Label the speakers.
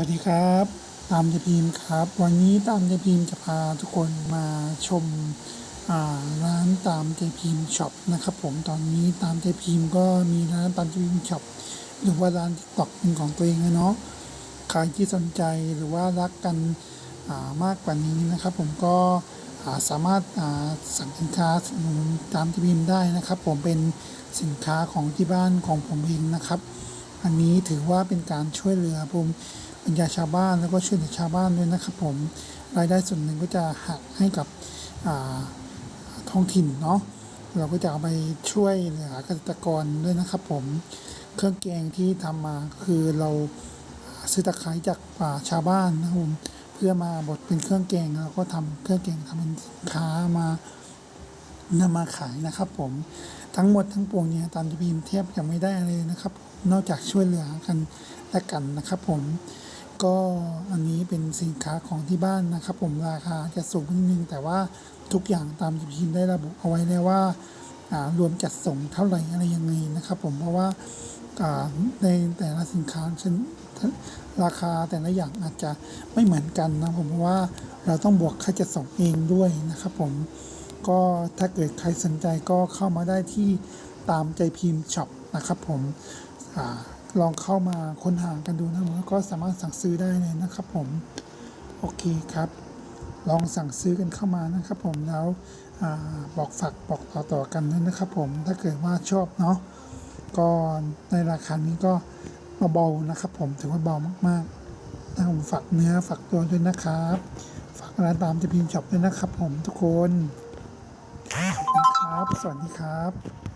Speaker 1: วัสดีครับ ตามเจพิมพ์ครับ วันนี้ตามเจพิมพ์จะพาทุกคนมาชมาร้านตามเจพิมพ์ช็อปนะครับผมตอนนี้ตามเจพิมพ์ก็มีร้านตามเจพิมพ์ช็อปหรือว่าร้านทิกตอกเป็นของตัวเองนะเนาะใครที่สนใจหรือว่ารักกันามากกว่านี้นะครับ ผมก็าสามารถาสั่งสินค้าตามเจพิมพ์ได้นะครับ ผมเป็นสินค้าของที่บ้านของผมเองนะครับ อันนี้ถือว่าเป็นการช่วยเหลือผม ปัญญาชาวบ้านแล้วก็ช่วยเหลือชาวบ้านด้วยนะครับผมรายได้ส่วนหนึ่งก็จะหักให้กับท้องถิ่นเนาะเราก็จะเอาไปช่วยเหลือเกษตรกรด้วยนะครับผมเครื่องแกงที่ทำมาก็คือเราซื้อตะไคร้จากป่าชาวบ้านนะครับผมเพื่อมาบดเป็นเครื่องแกงแล้วก็ทำเครื่องแกงทำเป็นสินค้ามานำมาขายนะครับ ผมทั้งหมดทั้งปวงเนี่ยตามที่พิมพ์เทียบจะไม่ได้อะไรเลยนะครับ นอกจากช่วยเหลือกันและกันนะครับ ผม ก็อันนี้เป็นสินค้าของที่บ้านนะครับ ผมราคาจะสูงนิดนึง แต่ว่าทุกอย่างตามที่พิมได้ระบุเอาไว้แล้วว่าารวมจัดส่งเท่าไหร่อะไรยังไงนะครับ ผมเพราะว่าาในแต่ละสินค้าชนราคาแต่ละอย่างอาจจะไม่เหมือนกันนะผมเพราะว่าเราต้องบวกค่าจัดส่งเองด้วยนะครับ ผมก็ถ้าเกิดใครสนใจก็เข้ามาได้ที่ตามใจพิมพ์ช็อปนะครับ ผม ลองเข้ามาค้นหากันดูนะแล้วก็สามารถสั่งซื้อได้เลยนะครับผม โอเคครับ ลองสั่งซื้อกันเข้ามานะครับผมแล้วอบอกฝากบอกต่อๆกันด้วยนะครับผมถ้าเกิดว่าชอบเนาะก็ในราคานี้ก็เบาๆนะครับผมถือว่าเบามากๆนะผมฝากเนื้อฝากตัวด้วยนะครับ ฝากร้านตามจะพิมพ์ช็อปด้วยนะครับผมทุกคนขอบคุณครับ สวัสดีครับ